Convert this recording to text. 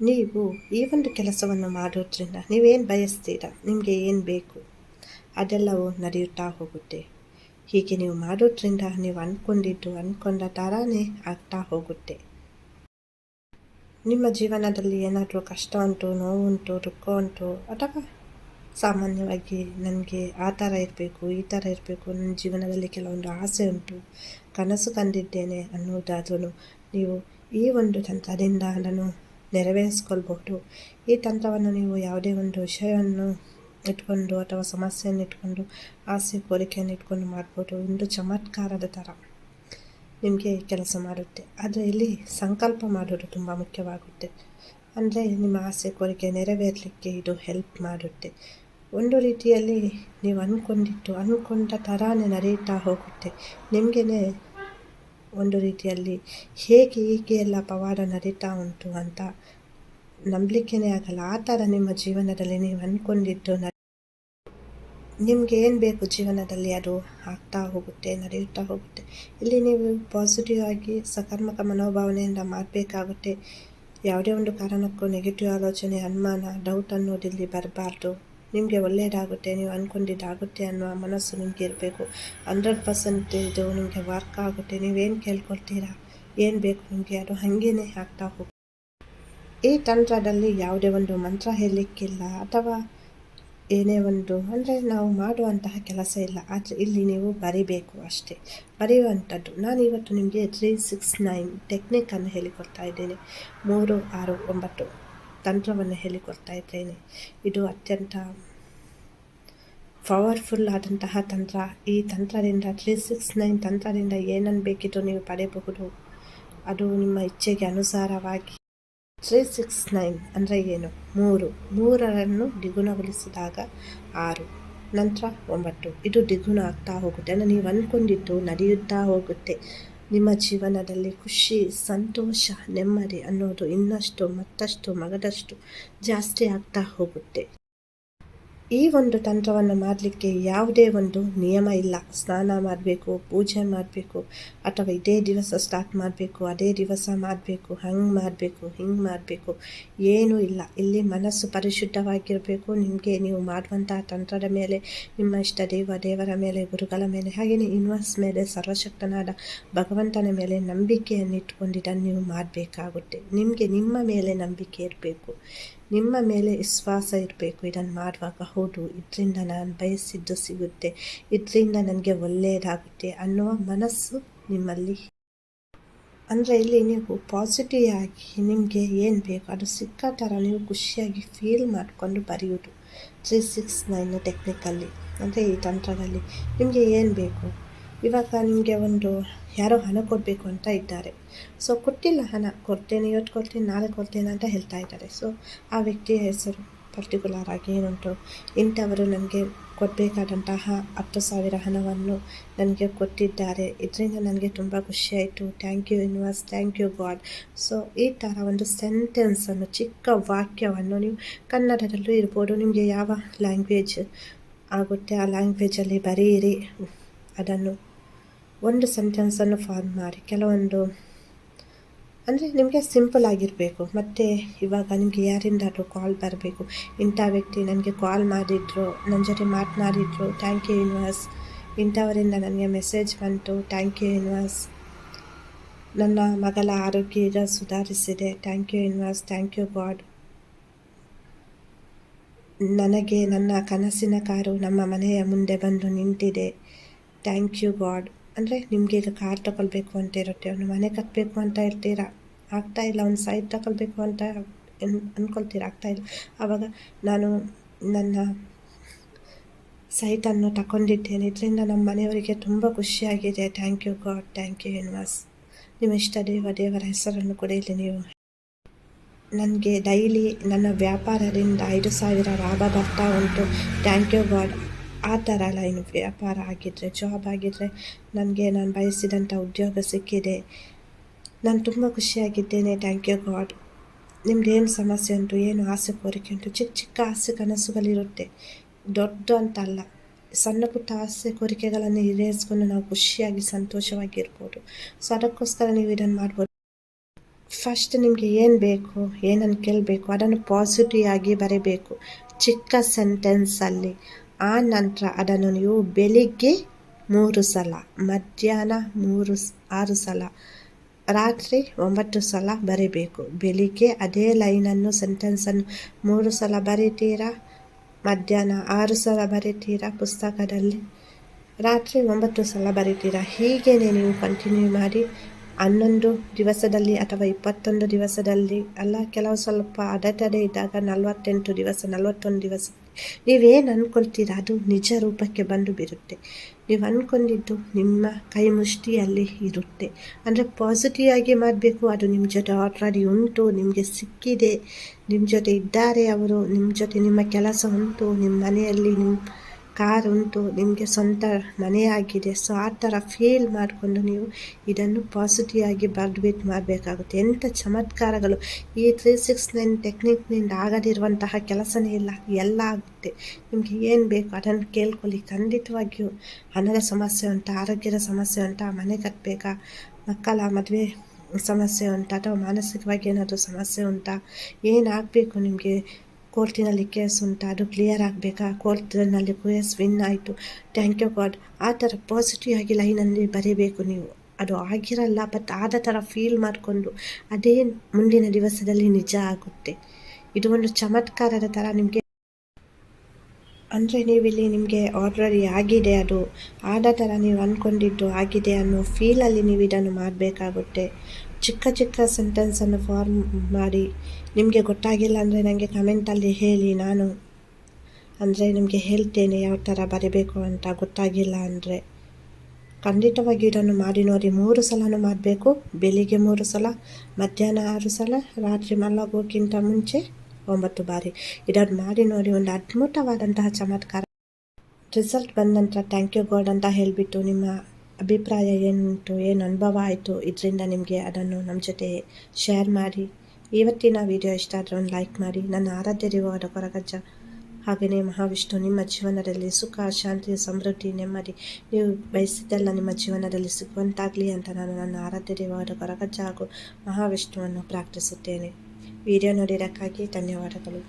ನೀವು ಈ ಒಂದು ಕೆಲಸವನ್ನು ಮಾಡೋದ್ರಿಂದ ನೀವೇನು ಬಯಸ್ತೀರಾ? ನಿಮಗೆ ಏನು ಬೇಕು? ಅದೆಲ್ಲವೂ ನಡೆಯುತ್ತಾ ಹೋಗುತ್ತೆ. ಹೀಗೆ ನೀವು ಮಾಡೋದ್ರಿಂದ ನೀವು ಅಂದ್ಕೊಂಡಿದ್ದು ಅಂದ್ಕೊಂಡ ಥರನೇ ಆಗ್ತಾ ಹೋಗುತ್ತೆ. ನಿಮ್ಮ ಜೀವನದಲ್ಲಿ ಏನಾದರೂ ಕಷ್ಟ ಉಂಟು, ನೋವುಂಟು, ದುಃಖ ಉಂಟು, ಅಥವಾ ಸಾಮಾನ್ಯವಾಗಿ ನನಗೆ ಆ ಥರ ಇರಬೇಕು, ಈ ಥರ ಇರಬೇಕು, ನನ್ನ ಜೀವನದಲ್ಲಿ ಕೆಲವೊಂದು ಆಸೆ ಉಂಟು, ಕನಸು ಕಂಡಿದ್ದೇನೆ ಅನ್ನೋದಾದ್ರೂ ನೀವು ಈ ಒಂದು ತಂತ್ರದಿಂದ ನಾನು ನೆರವೇರಿಸ್ಕೊಳ್ಬಹುದು. ಈ ತಂತ್ರವನ್ನು ನೀವು ಯಾವುದೇ ಒಂದು ವಿಷಯವನ್ನು ಇಟ್ಕೊಂಡು ಅಥವಾ ಸಮಸ್ಯೆಯನ್ನು ಇಟ್ಕೊಂಡು, ಆಸೆ, ಕೋರಿಕೆಯನ್ನು ಇಟ್ಕೊಂಡು ಮಾಡ್ಬೋದು. ಒಂದು ಚಮತ್ಕಾರದ ಥರ ನಿಮಗೆ ಕೆಲಸ ಮಾಡುತ್ತೆ. ಆದರೆ ಇಲ್ಲಿ ಸಂಕಲ್ಪ ಮಾಡೋದು ತುಂಬ ಮುಖ್ಯವಾಗುತ್ತೆ. ಅಂದರೆ ನಿಮ್ಮ ಆಸೆ, ಕೋರಿಕೆ ನೆರವೇರಲಿಕ್ಕೆ ಇದು ಹೆಲ್ಪ್ ಮಾಡುತ್ತೆ. ಒಂದು ರೀತಿಯಲ್ಲಿ ನೀವು ಅಂದ್ಕೊಂಡಿಟ್ಟು ಅಂದ್ಕೊಂಡ ಥರನೇ ನಡೆಯುತ್ತಾ ಹೋಗುತ್ತೆ. ನಿಮಗೇ ಒಂದು ರೀತಿಯಲ್ಲಿ ಹೇಗೆ ಹೀಗೆ ಎಲ್ಲ ಪವಾಡ ನಡೀತಾ ಉಂಟು ಅಂತ ನಂಬಲಿಕ್ಕೇ ಆಗಲ್ಲ. ಆ ಥರ ನಿಮ್ಮ ಜೀವನದಲ್ಲಿ ನೀವು ಅಂದ್ಕೊಂಡಿದ್ದು ನಿಮಗೆ ಏನು ಬೇಕು ಜೀವನದಲ್ಲಿ? ಅದು ಆಗ್ತಾ ಹೋಗುತ್ತೆ ನಡೆಯುತ್ತಾ ಹೋಗುತ್ತೆ. ಇಲ್ಲಿ ನೀವು ಪಾಸಿಟಿವ್ ಆಗಿ ಸಕಾರಾತ್ಮಕ ಮನೋಭಾವನೆಯಿಂದ ಮಾಡಬೇಕಾಗುತ್ತೆ. ಯಾವುದೇ ಒಂದು ಕಾರಣಕ್ಕೂ ನೆಗೆಟಿವ್ ಆಲೋಚನೆ, ಅನುಮಾನ ಡೌಟ್ ಅನ್ನೋದು ಇಲ್ಲಿ ಬರಬಾರ್ದು. ನಿಮಗೆ ಒಳ್ಳೆಯದಾಗುತ್ತೆ, ನೀವು ಅಂದ್ಕೊಂಡಿದ್ದಾಗುತ್ತೆ ಅನ್ನೋ ಮನಸ್ಸು ನಿಮಗೆ ಇರಬೇಕು. ಹಂಡ್ರೆಡ್ ಪರ್ಸೆಂಟ್ ಇದು ನಿಮಗೆ ವರ್ಕ್ ಆಗುತ್ತೆ. ನೀವೇನು ಕೇಳ್ಕೊಳ್ತೀರಾ? ಏನು ಬೇಕು ನಿಮಗೆ? ಅದು ಹಾಗೇನೆ ಆಗ್ತಾ ಹೋಗುತ್ತೆ. ಈ ತಂತ್ರದಲ್ಲಿ ಯಾವುದೇ ಒಂದು ಮಂತ್ರ ಹೇಳಲಿಕ್ಕಿಲ್ಲ ಅಥವಾ ಏನೇ ಒಂದು ಅಂದರೆ ನಾವು ಮಾಡುವಂತಹ ಕೆಲಸ ಇಲ್ಲ. ಆದರೆ ಇಲ್ಲಿ ನೀವು ಬರಿಬೇಕು ಅಷ್ಟೇ. ಬರೆಯುವಂಥದ್ದು. ನಾನು ಇವತ್ತು ನಿಮಗೆ ತ್ರೀ ಸಿಕ್ಸ್ ನೈನ್ ಟೆಕ್ನಿಕನ್ನು ಹೇಳಿಕೊಡ್ತಾ ಇದ್ದೇನೆ. ಮೂರು, ಆರು, ಒಂಬತ್ತು. ತಂತ್ರವನ್ನು ಹೇಳಿಕೊಡ್ತಾ ಇದ್ದೇನೆ. ಇದು ಅತ್ಯಂತ ಪವರ್ಫುಲ್ ಆದಂತಹ ತಂತ್ರ. ಈ ತಂತ್ರದಿಂದ ತ್ರೀ ಸಿಕ್ಸ್ ನೈನ್ ತಂತ್ರದಿಂದ ಏನನ್ನು ಬೇಕಿದ್ದು ನೀವು ಪಡೆಯಬಹುದು. ಅದು ನಿಮ್ಮ ಇಚ್ಛೆಗೆ ಅನುಸಾರವಾಗಿ ತ್ರೀ ಸಿಕ್ಸ್ ನೈನ್ ಅಂದರೆ ಏನು? ಮೂರು. ಮೂರರನ್ನು ದ್ವಿಗುಣಗೊಳಿಸಿದಾಗ ಆರು. ನಂತರ ಒಂಬತ್ತು. ಇದು ದ್ವಿಗುಣ ಆಗ್ತಾ ಹೋಗುತ್ತೆ. ಅಂದರೆ ನೀವು ಅಂದ್ಕೊಂಡಿದ್ದು ನಡೆಯುತ್ತಾ ಹೋಗುತ್ತೆ. ನಿಮ್ಮ ಜೀವನದಲ್ಲಿ ಖುಷಿ ಸಂತೋಷ ನೆಮ್ಮದಿ ಅನ್ನೋದು ಇನ್ನಷ್ಟು ಮತ್ತಷ್ಟು ಮಗದಷ್ಟು ಜಾಸ್ತಿ ಆಗ್ತಾ ಹೋಗುತ್ತೆ. ಈ ಒಂದು ತಂತ್ರವನ್ನು ಮಾಡಲಿಕ್ಕೆ ಯಾವುದೇ ಒಂದು ನಿಯಮ ಇಲ್ಲ. ಸ್ನಾನ ಮಾಡಬೇಕು, ಪೂಜೆ ಮಾಡಬೇಕು, ಅಥವಾ ಇದೇ ದಿವಸ ಸ್ಟಾರ್ಟ್ ಮಾಡಬೇಕು, ಅದೇ ದಿವಸ ಮಾಡಬೇಕು, ಹಂಗೆ ಮಾಡಬೇಕು, ಹಿಂಗೆ ಮಾಡಬೇಕು, ಏನೂ ಇಲ್ಲ. ಇಲ್ಲಿ ಮನಸ್ಸು ಪರಿಶುದ್ಧವಾಗಿರಬೇಕು. ನಿಮಗೆ ನೀವು ಮಾಡುವಂತಹ ತಂತ್ರದ ಮೇಲೆ, ನಿಮ್ಮ ಇಷ್ಟ ದೇವ, ದೇವರ ಮೇಲೆ, ಗುರುಗಳ ಮೇಲೆ, ಹಾಗೆಯೇ ಯೂನಿವರ್ಸ್ ಮೇಲೆ, ಸರ್ವಶಕ್ತನಾದ ಭಗವಂತನ ಮೇಲೆ ನಂಬಿಕೆಯನ್ನು ಇಟ್ಕೊಂಡಿದ್ದನ್ನು ನೀವು ಮಾಡಬೇಕಾಗುತ್ತೆ. ನಿಮಗೆ ನಿಮ್ಮ ಮೇಲೆ ನಂಬಿಕೆ ಇರಬೇಕು. ನಿಮ್ಮ ಮೇಲೆ ವಿಶ್ವಾಸ ಇರಬೇಕು. ಇದನ್ನು ಮಾಡುವಾಗ ಹೌದು, ಇದರಿಂದ ನಾನು ಬಯಸಿದ್ದು ಸಿಗುತ್ತೆ, ಇದರಿಂದ ನನಗೆ ಒಳ್ಳೆಯದಾಗುತ್ತೆ ಅನ್ನುವ ಮನಸ್ಸು ನಿಮ್ಮಲ್ಲಿ. ಅಂದರೆ ಇಲ್ಲಿ ನೀವು ಪಾಸಿಟಿವ್ ಆಗಿ ನಿಮಗೆ ಏನು ಬೇಕು ಅದು ಸಿಕ್ಕ ಥರ ನೀವು ಖುಷಿಯಾಗಿ ಫೀಲ್ ಮಾಡಿಕೊಂಡು ಬರೆಯೋದು ತ್ರೀ ಸಿಕ್ಸ್ ನೈನ್ ಟೆಕ್ನಿಕಲ್ಲಿ ಅಂದರೆ ಈ ತಂತ್ರದಲ್ಲಿ ನಿಮಗೆ ಏನು ಬೇಕು? ಇವಾಗ ನಿಮಗೆ ಒಂದು ಯಾರೋ ಹಣ ಕೊಡಬೇಕು ಅಂತ ಇದ್ದಾರೆ. ಸೊ ಕೊಟ್ಟಿಲ್ಲ ಹಣ. ಕೊಡ್ತೇನೆ, ಇವತ್ತು ಕೊಡ್ತೀನಿ, ನಾಳೆ ಕೊಡ್ತೇನೆ ಅಂತ ಹೇಳ್ತಾ ಇದ್ದಾರೆ. ಸೊ ಆ ವ್ಯಕ್ತಿಯ ಹೆಸರು ಪರ್ಟಿಕ್ಯುಲರ್ ಆಗಿ ಏನುಂಟು? ಇಂಥವರು ನನಗೆ ಕೊಡಬೇಕಾದಂತಹ ಹತ್ತು ಸಾವಿರ ಹಣವನ್ನು ನನಗೆ ಕೊಟ್ಟಿದ್ದಾರೆ. ಇದರಿಂದ ನನಗೆ ತುಂಬ ಖುಷಿಯಾಯಿತು thank you universe thank you God so ಈ ಥರ ಒಂದು ಸೆಂಟೆನ್ಸನ್ನು ಚಿಕ್ಕ ವಾಕ್ಯವನ್ನು ನೀವು ಕನ್ನಡದಲ್ಲೂ ಇರ್ಬೋದು. ನಿಮಗೆ ಯಾವ ಲ್ಯಾಂಗ್ವೇಜ್ ಆಗುತ್ತೆ? ಆ ಲ್ಯಾಂಗ್ವೇಜಲ್ಲಿ ಬರೀರಿ ಅದನ್ನು ಒಂದು ಸೆಂಟೆನ್ಸನ್ನು ಫಾರ್ಮ್ ಮಾಡಿ. ಕೆಲವೊಂದು, ಅಂದರೆ ನಿಮಗೆ ಸಿಂಪಲ್ ಆಗಿರಬೇಕು. ಮತ್ತು ಇವಾಗ ನಿಮಗೆ ಯಾರಿಂದಾದರೂ ಕಾಲ್ ಬರಬೇಕು. ಇಂಥ ವ್ಯಕ್ತಿ ನನಗೆ ಕಾಲ್ ಮಾಡಿದ್ರು ನನ್ನ ಜೊತೆ ಮಾತನಾಡಿದ್ರು ಥ್ಯಾಂಕ್ ಯು ಯೂನಿವರ್ಸ್ ಇಂಥವರಿಂದ ನನಗೆ ಮೆಸೇಜ್ ಬಂತು ಥ್ಯಾಂಕ್ ಯು ಯೂನಿವರ್ಸ್ ನನ್ನ ಮಗಳ ಆರೋಗ್ಯ ಈಗ ಸುಧಾರಿಸಿದೆ thank you universe thank you God ನನಗೆ ನನ್ನ ಕನಸಿನ ಕಾರು ನಮ್ಮ ಮನೆಯ ಮುಂದೆ ಬಂದು ನಿಂತಿದೆ ಥ್ಯಾಂಕ್ ಯು ಗಾಡ್ ಅಂದರೆ ನಿಮಗೆ ಈಗ ಕಾರ್ ತಗೊಳ್ಬೇಕು ಅಂತ ಇರುತ್ತೆ ಒಂದು ಮನೆ ಕಟ್ಟಬೇಕು ಅಂತ ಇರ್ತೀರಾ? ಆಗ್ತಾ ಇಲ್ಲ ಒಂದು ಸೈಟ್ ತಗೊಳ್ಬೇಕು ಅಂತ ಅಂದ್ಕೊಳ್ತೀರ ಆಗ್ತಾ ಇಲ್ಲ. ಆವಾಗ ನಾನು ನನ್ನ ಸೈಟನ್ನು ತಗೊಂಡಿದ್ದೇನೆ. ಇದರಿಂದ ನಮ್ಮ ಮನೆಯವರಿಗೆ ತುಂಬ ಖುಷಿಯಾಗಿದೆ. Thank you God, thank you universe ನಿಮ್ಮ ಇಷ್ಟ ದೇವ, ದೇವರ ಹೆಸರನ್ನು ಕೂಡ ಇಲ್ಲಿ ನೀವು ನನಗೆ ಡೈಲಿ ನನ್ನ ವ್ಯಾಪಾರದಿಂದ ಐದು ಸಾವಿರ ಲಾಭ ಬರ್ತಾ ಉಂಟು. Thank you God. ಆ ಥರ ಲೈನ್ ವ್ಯಾಪಾರ ಆಗಿದ್ದರೆ ಜಾಬ್ ಆಗಿದ್ದರೆ ನನಗೆ ನಾನು ಬಯಸಿದಂಥ ಉದ್ಯೋಗ ಸಿಕ್ಕಿದೆ. ನಾನು ತುಂಬ ಖುಷಿಯಾಗಿದ್ದೇನೆ ಥ್ಯಾಂಕ್ ಯು ಗಾಡ್ ಏನು ಸಮಸ್ಯೆ ಉಂಟು, ಏನು ಆಸೆ ಕೋರಿಕೆ ಉಂಟು, ಚಿಕ್ಕ ಚಿಕ್ಕ ಆಸೆ ಕನಸುಗಳಿರುತ್ತೆ. ದೊಡ್ಡ ಅಂತ ಅಲ್ಲ ಸಣ್ಣ ಪುಟ್ಟ ಆಸೆ ಕೋರಿಕೆಗಳನ್ನು ಈಡೇರಿಸ್ಕೊಂಡು ನಾವು ಖುಷಿಯಾಗಿ, ಸಂತೋಷವಾಗಿರ್ಬೋದು. ಸೊ ಅದಕ್ಕೋಸ್ಕರ ನೀವು ಇದನ್ನು ಮಾಡ್ಬೋದು. ಫಸ್ಟ್ ನಿಮಗೆ ಏನು ಬೇಕು, ಏನನ್ನು ಕೇಳಬೇಕು, ಅದನ್ನು ಪಾಸಿಟಿವ್ ಆಗಿ ಬರೀಬೇಕು. ಚಿಕ್ಕ ಸೆಂಟೆನ್ಸಲ್ಲಿ ಆ ನಂತರ ಅದನ್ನು ನೀವು ಬೆಳಿಗ್ಗೆ ಮೂರು ಸಲ, ಮಧ್ಯಾಹ್ನ ಮೂರು ಆರು ಸಲ, ರಾತ್ರಿ ಒಂಬತ್ತು ಸಲ ಬರೀಬೇಕು. ಬೆಳಿಗ್ಗೆ ಅದೇ ಲೈನನ್ನು ಸೆಂಟೆನ್ಸನ್ನು ಮೂರು ಸಲ ಬರಿತೀರಾ? ಮಧ್ಯಾಹ್ನ ಆರು ಸಲ ಬರಿತೀರಾ ಪುಸ್ತಕದಲ್ಲಿ? ರಾತ್ರಿ ಒಂಬತ್ತು ಸಲ ಬರಿತೀರಾ? ಹೀಗೆ ನೀವು ಕಂಟಿನ್ಯೂ ಮಾಡಿ ಹನ್ನೊಂದು ದಿವಸದಲ್ಲಿ ಅಥವಾ ಇಪ್ಪತ್ತೊಂದು ದಿವಸದಲ್ಲಿ ಅಲ್ಲ, ಕೆಲವು ಸ್ವಲ್ಪ ಅಡೆತಡೆ ಇದ್ದಾಗ ನಲವತ್ತೆಂಟು ದಿವಸ, ನಲವತ್ತೊಂದು ದಿವಸ ನೀವೇನು ಅಂದ್ಕೊಳ್ತೀರ ಅದು ನಿಜ ರೂಪಕ್ಕೆ ಬಂದು ಬಿರುತ್ತೆ. ನೀವು ಅಂದ್ಕೊಂಡಿದ್ದು ನಿಮ್ಮ ಕೈ ಮುಷ್ಟಿಯಲ್ಲಿ ಇರುತ್ತೆ. ಅಂದರೆ ಪಾಸಿಟಿವ್ ಆಗಿ ಮಾಡಬೇಕು, ಅದು ನಿಮ್ಮ ಜೊತೆ ಆಲ್ರೆಡಿ ಉಂಟು, ನಿಮಗೆ ಸಿಕ್ಕಿದೆ ನಿಮ್ಮ ಜೊತೆ ಇದ್ದಾರೆ ಅವರು ನಿಮ್ಮ ಜೊತೆ ನಿಮ್ಮ ಕೆಲಸ ಉಂಟು ನಿಮ್ಮ ಮನೆಯಲ್ಲಿ ನಿಮ್ಮ ಕಾರ್ ಉಂಟು, ನಿಮಗೆ ಸ್ವಂತ ಮನೆಯಾಗಿದೆ. ಸೊ ಆ ಥರ ಫೀಲ್ ಮಾಡಿಕೊಂಡು ನೀವು ಇದನ್ನು ಪಾಸಿಟಿವ್ ಆಗಿ ಬರೆದ್ಬಿಟ್ಟು ಮಾಡಬೇಕಾಗುತ್ತೆ. ಎಂಥ ಚಮತ್ಕಾರಗಳು. ಈ ತ್ರೀ ಸಿಕ್ಸ್ ನೈನ್ ಟೆಕ್ನಿಕ್ನಿಂದ ಆಗದಿರುವಂತಹ ಕೆಲಸನೇ ಇಲ್ಲ. ಎಲ್ಲ ಆಗುತ್ತೆ. ನಿಮಗೆ ಏನು ಬೇಕು ಅದನ್ನು ಕೇಳ್ಕೊಳ್ಳಿ. ಖಂಡಿತವಾಗಿಯೂ ಹಣದ ಸಮಸ್ಯೆ ಉಂಟ, ಆರೋಗ್ಯದ ಸಮಸ್ಯೆ ಉಂಟ, ಮನೆ ಕಟ್ಟಬೇಕಾ ಮಕ್ಕಳ ಮದುವೆ ಸಮಸ್ಯೆ ಉಂಟಾ, ಅಥವಾ ಮಾನಸಿಕವಾಗಿ ಏನಾದರೂ ಸಮಸ್ಯೆ ಉಂಟಾ, ಏನಾಗಬೇಕು ನಿಮಗೆ? ಕೋರ್ಟಿನಲ್ಲಿ ಕೇಸ್ ಉಂಟು, ಅದು ಕ್ಲಿಯರ್ ಆಗಬೇಕಾ? ಕೋರ್ಟ್ನಲ್ಲಿ ಕೇಸ್ ವಿನ್ ಆಯಿತು. ಥ್ಯಾಂಕ್ ಯು ಗಾಡ್ ಆ ಥರ ಪಾಸಿಟಿವ್ ಆಗಿ ಲೈನಲ್ಲಿ ಬರೀಬೇಕು ನೀವು. ಅದು ಆಗಿರಲ್ಲ ಬಟ್ ಆದ ಥರ ಫೀಲ್ ಮಾಡಿಕೊಂಡು ಅದೇ ಮುಂದಿನ ದಿವಸದಲ್ಲಿ ನಿಜ ಆಗುತ್ತೆ. ಇದು ಒಂದು ಚಮತ್ಕಾರದ ಥರ ನಿಮಗೆ ಅಂದರೆ ನೀವಿಲ್ಲಿ ನಿಮಗೆ ಆಲ್ರೆಡಿ ಆಗಿದೆ ಅದು. ಆದ ಥರ ನೀವು ಅಂದ್ಕೊಂಡಿದ್ದು ಆಗಿದೆ ಅನ್ನೋ ಫೀಲಲ್ಲಿ ನೀವು ಇದನ್ನು ಮಾಡಬೇಕಾಗುತ್ತೆ. ಚಿಕ್ಕ ಚಿಕ್ಕ ಸೆಂಟೆನ್ಸನ್ನು ಫಾರ್ಮ್ ಮಾಡಿ, ನಿಮಗೆ ಗೊತ್ತಾಗಿಲ್ಲ ಅಂದರೆ ನನಗೆ ಕಮೆಂಟಲ್ಲಿ ಹೇಳಿ ನಾನು. ಅಂದರೆ ನಿಮಗೆ ಹೇಳ್ತೇನೆ ಯಾವ ಥರ ಬರೀಬೇಕು ಅಂತ ಗೊತ್ತಾಗಿಲ್ಲ ಅಂದರೆ. ಖಂಡಿತವಾಗಿ ಇದನ್ನು ಮಾಡಿ ನೋಡಿ, ಮೂರು ಸಲನೂ ಮಾಡಬೇಕು. ಬೆಳಿಗ್ಗೆ ಮೂರು ಸಲ, ಮಧ್ಯಾಹ್ನ ಆರು ಸಲ, ರಾತ್ರಿ ಮಲಗೋಕ್ಕಿಂತ ಮುಂಚೆ ಒಂಬತ್ತು ಬಾರಿ. ಇದನ್ನು ಮಾಡಿ ನೋಡಿ, ಒಂದು ಅದ್ಭುತವಾದಂತಹ ಚಮತ್ಕಾರ. ರಿಸಲ್ಟ್ ಬಂದ ನಂತರ ಥ್ಯಾಂಕ್ ಯು ಗಾಡ್ ಅಂತ ಹೇಳಿಬಿಟ್ಟು ನಿಮ್ಮ ಅಭಿಪ್ರಾಯ ಏನುಂಟು, ಏನು ಅನುಭವ ಆಯಿತು, ಇದರಿಂದ ನಿಮಗೆ ಅದನ್ನು ನಮ್ಮ ಜೊತೆ ಶೇರ್ ಮಾಡಿ. ಇವತ್ತಿನ ವಿಡಿಯೋ ಇಷ್ಟ ಆದರೆ ಒಂದು ಲೈಕ್ ಮಾಡಿ. ನನ್ನ ಆರಾಧ್ಯ ದೇವರ ಕೊರಗಜ್ಜ ಹಾಗೆಯೇ ಮಹಾವಿಷ್ಣು, ನಿಮ್ಮ ಜೀವನದಲ್ಲಿ ಸುಖ, ಶಾಂತಿ, ಸಮೃದ್ಧಿ, ನೆಮ್ಮದಿ, ನೀವು ಬಯಸಿದ್ದೆಲ್ಲ ನಿಮ್ಮ ಜೀವನದಲ್ಲಿ ಸಿಗುವಂತಾಗಲಿ ಅಂತ ನಾನು ನನ್ನ ಆರಾಧ್ಯ ದೇವರ ಕೊರಗಜ್ಜ ಹಾಗೂ ಮಹಾವಿಷ್ಣುವನ್ನು ಪ್ರಾರ್ಥಿಸುತ್ತೇನೆ. ವಿಡಿಯೋ ನೋಡಿರೋಕ್ಕಾಗಿ ಧನ್ಯವಾದಗಳು.